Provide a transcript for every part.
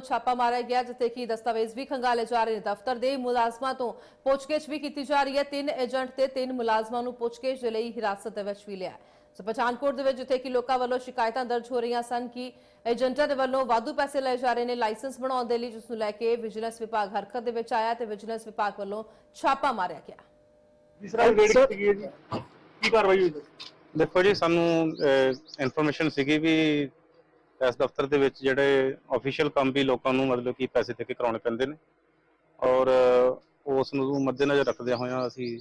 ਛਾਪਾ ਮਾਰਿਆ ਗਿਆ ਜਿੱਥੇ ਕਿ ਦਸਤਾਵੇਜ਼ ਵੀ ਖੰਗਾਲੇ ਜਾ ਰਹੇ ਨੇ। ਦਫ਼ਤਰ ਦੇ ਮੁਲਾਜ਼ਮਾਂ ਤੋਂ ਪੁੱਛਗਿੱਛ ਵੀ ਕੀਤੀ ਜਾ ਰਹੀ ਹੈ। ਤਿੰਨ ਏਜੰਟ ਤੇ ਤਿੰਨ ਮੁਲਾਜ਼ਮਾਂ ਨੂੰ ਪੁੱਛਗਿੱਛ ਦੇ ਲਈ ਹਿਰਾਸਤ ਦੇ ਵਿੱਚ ਵੀ ਲਿਆ ਹੈ। ਸੋ ਪਠਾਨਕੋਟ ਦੇ ਵਿੱਚ ਜਿੱਥੇ ਕਿ ਲੋਕਾਂ ਵੱਲੋਂ ਸ਼ਿਕਾਇਤਾਂ ਦਰਜ ਹੋ ਰਹੀਆਂ ਸਨ ਕਿ ਏਜੰਟਾਂ ਦੇ ਵੱਲੋਂ ਵਾਧੂ ਪੈਸੇ ਲਏ ਜਾ ਰਹੇ ਨੇ ਲਾਇਸੈਂਸ ਬਣਾਉਣ ਦੇ ਲਈ ਜਿਸ ਨੂੰ ਲੈ ਕੇ ਵਿਜੀਲੈਂਸ ਵਿਭਾਗ ਹਰਕਤ ਦੇ ਵਿੱਚ ਆਇਆ ਤੇ ਵਿਜੀਲੈਂਸ ਵਿਭਾਗ ਵੱਲੋਂ ਛਾਪਾ ਮਾਰਿਆ ਗਿਆ। ਜਿਸ ਤਰ੍ਹਾਂ ਰੇਡ ਕੀਤੀ ਗਈ ਜੀ? ਕੀ ਕਾਰਵਾਈ ਹੋਈ? ਦੇਖੋ ਜੀ ਸਾਨੂੰ ਇਨਫੋਰਮੇਸ਼ਨ ਸੀਗੀ ਵੀ ਇਸ ਦਫ਼ਤਰ ਦੇ ਵਿੱਚ ਜਿਹੜੇ ਅਫੀਸ਼ੀਅਲ ਕੰਮ ਵੀ ਲੋਕਾਂ ਨੂੰ ਮਤਲਬ ਕਿ ਪੈਸੇ ਦੇ ਕੇ ਕਰਾਉਣੇ ਪੈਂਦੇ ਨੇ। ਔਰ ਉਸ ਨੂੰ ਮੱਦੇਨਜ਼ਰ ਰੱਖਦਿਆਂ ਹੋਇਆਂ ਅਸੀਂ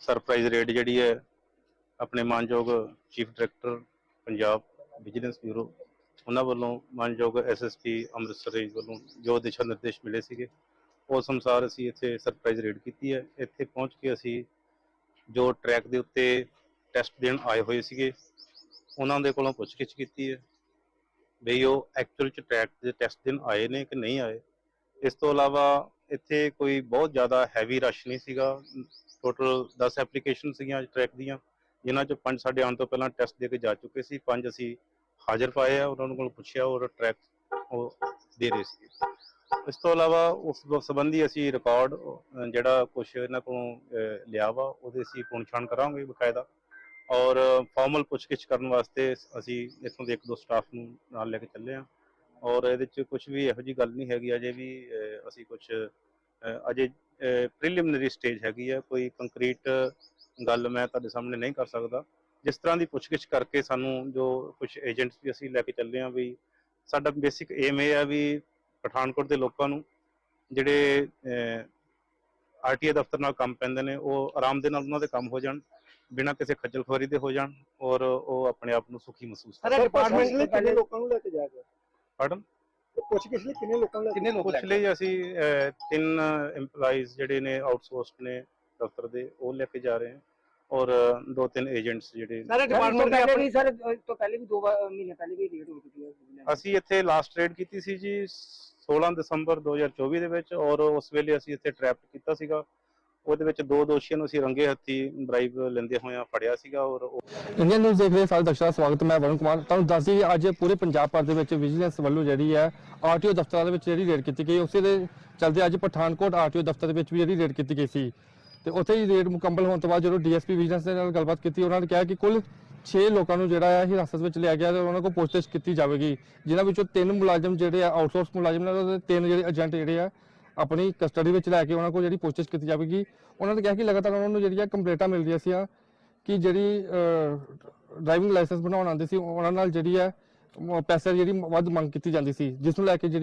ਸਰਪ੍ਰਾਈਜ਼ ਰੇਡ ਜਿਹੜੀ ਹੈ, ਆਪਣੇ ਮਾਨਯੋਗ chief director Punjab vigilance bureau ਉਹਨਾਂ ਵੱਲੋਂ ਮਾਨਯੋਗ ਐਸਐਸਪੀ ਅੰਮ੍ਰਿਤਸਰ ਰੇਂਜ ਵੱਲੋਂ ਜੋ ਦਿਸ਼ਾ ਨਿਰਦੇਸ਼ ਮਿਲੇ ਸੀਗੇ ਉਸ ਅਨੁਸਾਰ ਅਸੀਂ ਇੱਥੇ ਸਰਪ੍ਰਾਈਜ਼ ਰੇਡ ਕੀਤੀ ਹੈ। ਇੱਥੇ ਪਹੁੰਚ ਕੇ ਅਸੀਂ ਜੋ ਟਰੈਕ ਦੇ ਉੱਤੇ ਟੈਸਟ ਦੇਣ ਆਏ ਹੋਏ ਸੀਗੇ, ਉਹਨਾਂ ਦੇ ਕੋਲੋਂ ਪੁੱਛਗਿੱਛ ਕੀਤੀ ਹੈ। ਵੀ ਉਹ ਐਕਚੁਅਲ ਚ ਟਰੈਕ ਦੇ ਟੈਸਟ ਦਿਨ ਆਏ ਨੇ ਕਿ ਨਹੀਂ ਆਏ? ਇਸ ਤੋਂ ਇਲਾਵਾ ਇੱਥੇ ਕੋਈ ਬਹੁਤ ਜ਼ਿਆਦਾ ਹੈਵੀ ਰਸ਼ ਨਹੀਂ ਸੀਗਾ। ਟੋਟਲ 10 ਐਪਲੀਕੇਸ਼ਨ ਸੀਗੀਆਂ ਟਰੈਕ ਦੀਆਂ, ਜਿਨ੍ਹਾਂ 'ਚੋਂ ਪੰਜ ਸਾਡੇ ਆਉਣ ਤੋਂ ਪਹਿਲਾਂ ਟੈਸਟ ਦੇ ਕੇ ਜਾ ਚੁੱਕੇ ਸੀ। ਪੰਜ ਅਸੀਂ ਹਾਜ਼ਰ ਪਾਏ ਆ, ਉਹਨਾਂ ਕੋਲ ਪੁੱਛਿਆ ਔਰ ਟਰੈਕ ਉਹ ਦੇ ਰਹੇ ਸੀ ਇਸ ਤੋਂ ਇਲਾਵਾ ਉਸ ਸੰਬੰਧੀ ਅਸੀਂ ਰਿਕਾਰਡ ਜਿਹੜਾ ਕੁਝ ਇਹਨਾਂ ਕੋਲੋਂ ਲਿਆ ਵਾ, ਉਹਦੇ ਅਸੀਂ ਪੁਣਛਾਣ ਕਰਾਂਗੇ ਬਕਾਇਦਾ। ਔਰ ਫਾਰਮਲ ਪੁੱਛਗਿੱਛ ਕਰਨ ਵਾਸਤੇ ਅਸੀਂ ਇੱਥੋਂ ਦੇ ਇੱਕ ਦੋ ਸਟਾਫ ਨੂੰ ਨਾਲ ਲੈ ਕੇ ਚੱਲੇ ਆ ਔਰ ਇਹਦੇ ਚ ਕੁਝ ਵੀ ਇਹੋ ਜੀ ਗੱਲ ਨਹੀਂ ਹੈਗੀ ਅਜੇ ਵੀ ਅਸੀਂ ਕੁਝ ਅਜੇ ਪ੍ਰੀਲਿਮਿਨਰੀ ਸਟੇਜ ਹੈਗੀ ਹੈ ਕੋਈ ਕੰਕਰੀਟ ਗੱਲ ਮੈਂ ਤੁਹਾਡੇ ਸਾਹਮਣੇ ਨਹੀਂ ਕਰ ਸਕਦਾ। ਜਿਸ ਤਰ੍ਹਾਂ ਦੀ ਪੁੱਛਗਿੱਛ ਕਰਕੇ ਸਾਨੂੰ ਜੋ ਕੁਝ ਏਜੰਟਸ ਵੀ ਅਸੀਂ ਲੈ ਕੇ ਚੱਲੇ ਆ ਵੀ ਸਾਡਾ ਬੇਸਿਕ ਏਮ ਇਹ ਆ ਵੀ ਪਠਾਨਕੋਟ ਦੇ ਲੋਕਾਂ ਨੂੰ ਜਿਹੜੇ ਆਰਟੀਏ ਦਫ਼ਤਰ ਨਾਲ ਕੰਮ ਪੈਂਦੇ ਨੇ, ਉਹ ਆਰਾਮ ਦੇ ਨਾਲ ਉਹਨਾਂ ਦੇ ਕੰਮ ਹੋ ਜਾਣ। ਬਿਨਾਂ ਕਿਸੇ ਖੱਜਲ ਖੁਆਰੀ ਦੇ ਹੋ ਜਾਣ ਔਰ ਉਹ ਆਪਣੇ ਆਪ ਨੂੰ ਸੁਖੀ ਮਹਿਸੂਸ ਕਰਨ। ਸਰ ਡਿਪਾਰਟਮੈਂਟ ਨੇ ਕਿੰਨੇ ਲੋਕਾਂ ਨੂੰ ਲੈ ਕੇ ਜਾ ਕੇ? ਪੜਨ ਪੁੱਛ ਕਿਸ ਲਈ ਕਿੰਨੇ ਲੋਕਾਂ ਨੂੰ ਲੈ ਕੇ ਕਿੰਨੇ ਪੁੱਛ ਲਈ ਅਸੀਂ ਤਿੰਨ EMPLOYEES ਜਿਹੜੇ ਨੇ ਆਊਟਸੋਰਸਡ ਨੇ ਦਫ਼ਤਰ ਦੇ ਉਹ ਲੈ ਕੇ ਜਾ ਰਹੇ ਹਾਂ। ਔਰ ਦੋ ਤਿੰਨ ਏਜੰਟਸ ਜਿਹੜੇ ਸਾਰੇ ਡਿਪਾਰਟਮੈਂਟ ਦੇ ਆਪਣੇ ਸਰ ਤੋਂ ਪਹਿਲੇ ਵੀ ਦੋ ਵਾਰ- ਮਹੀਨੇ ਪਹਿਲੇ ਵੀ ਰੇਡ ਹੋ ਚੁੱਕੀ ਹੈ। ਅਸੀਂ ਇੱਥੇ ਲਾਸਟ ਰੇਡ ਕੀਤੀ ਸੀ ਜੀ 16 ਦਸੰਬਰ 2024 ਦੇ ਵਿੱਚ ਔਰ ਉਸ ਵੇਲੇ ਅਸੀਂ ਇੱਥੇ ਟ੍ਰੈਪ ਕੀਤਾ ਸੀਗਾ। ਉਹਦੇ ਵਿੱਚ ਦੋ ਦੋਸ਼ੀਆਂ ਨੂੰ ਅਸੀਂ ਰੰਗੇ ਹੱਥੀ ਬ੍ਰਾਈਬ ਲੈਂਦੇ ਹੋਇਆਂ ਫੜਿਆ ਸੀਗਾ ਔਰ ਇੰਡੀਅਨ ਨਿਊਜ਼ ਦੇਖ ਰਹੇ ਸਾਰੇ ਦਰਸ਼ਕਾਂ ਦਾ ਸਵਾਗਤ, ਮੈਂ ਵਰੁਣ ਕੁਮਾਰ। ਤੁਹਾਨੂੰ ਦੱਸ ਦਈਏ ਅੱਜ ਪੂਰੇ ਪੰਜਾਬ ਭਰ ਦੇ ਵਿੱਚ ਵਿਜੀਲੈਂਸ ਵੱਲੋਂ ਜਿਹੜੀ ਹੈ ਆਰਟੀਓ ਦਫ਼ਤਰਾਂ ਦੇ ਵਿੱਚ ਜਿਹੜੀ ਰੇਡ ਕੀਤੀ ਗਈ। ਉਸੇ ਦੇ ਚਲਦੇ ਅੱਜ ਪਠਾਨਕੋਟ ਆਰਟੀਓ ਦਫ਼ਤਰ ਦੇ ਵਿੱਚ ਵੀ ਜਿਹੜੀ ਰੇਡ ਕੀਤੀ ਗਈ ਸੀ। ਤੇ ਉੱਥੇ ਹੀ ਰੇਡ ਮੁਕੰਮਲ ਹੋਣ ਤੋਂ ਬਾਅਦ ਜਦੋਂ ਡੀਐਸਪੀ ਵਿਜੀਲੈਂਸ ਦੇ ਨਾਲ ਗੱਲਬਾਤ ਕੀਤੀ, ਉਹਨਾਂ ਨੇ ਕਿਹਾ ਕਿ ਕੁੱਲ 6 ਲੋਕਾਂ ਨੂੰ ਜਿਹੜਾ ਹੈ ਹਿਰਾਸਤ ਵਿੱਚ ਲਿਆ ਗਿਆ ਤੇ ਉਹਨਾਂ ਕੋਲ ਪੁੱਛਗਿੱਛ ਕੀਤੀ ਜਾਵੇਗੀ, ਜਿਨ੍ਹਾਂ ਵਿੱਚੋਂ ਤਿੰਨ ਮੁਲਾਜ਼ਮ ਜਿਹੜੇ ਆ ਆਊਟਸੋਰਸ ਮੁਲਾਜ਼ਮ ਨੇ, ਉਹਦੇ ਤਿੰਨ ਜਿਹੜੇ ਏਜੰਟ ਜਿਹੜੇ ਆ ਆਪਣੀ ਕਸਟਡੀ ਵਿੱਚ ਲੈ ਕੇ ਉਹਨਾਂ ਕੋਲ ਜਿਹੜੀ ਪੁੱਛਗਿੱਛ ਕੀਤੀ ਜਾਵੇਗੀ। ਉਹਨਾਂ ਨੇ ਕਿਹਾ ਕਿ ਲਗਾਤਾਰ ਉਹਨਾਂ ਨੂੰ ਜਿਹੜੀਆਂ ਕੰਪਲੇਂਟਾਂ ਮਿਲਦੀਆਂ ਸੀ ਕਿ ਜਿਹੜੀ ਡਰਾਈਵਿੰਗ ਲਾਇਸੈਂਸ ਬਣਾਉਣ ਆਉਂਦੇ ਸੀ, ਉਹਨਾਂ ਨਾਲ ਜਿਹੜੀ ਹੈ, ਅਹ, ਪੈਸੇ ਦੀ ਜਿਹੜੀ ਵੱਧ ਮੰਗ ਕੀਤੀ ਜਾਂਦੀ ਸੀ, ਜਿਸ ਨੂੰ ਲੈ ਕੇ ਜਿਹੜੀ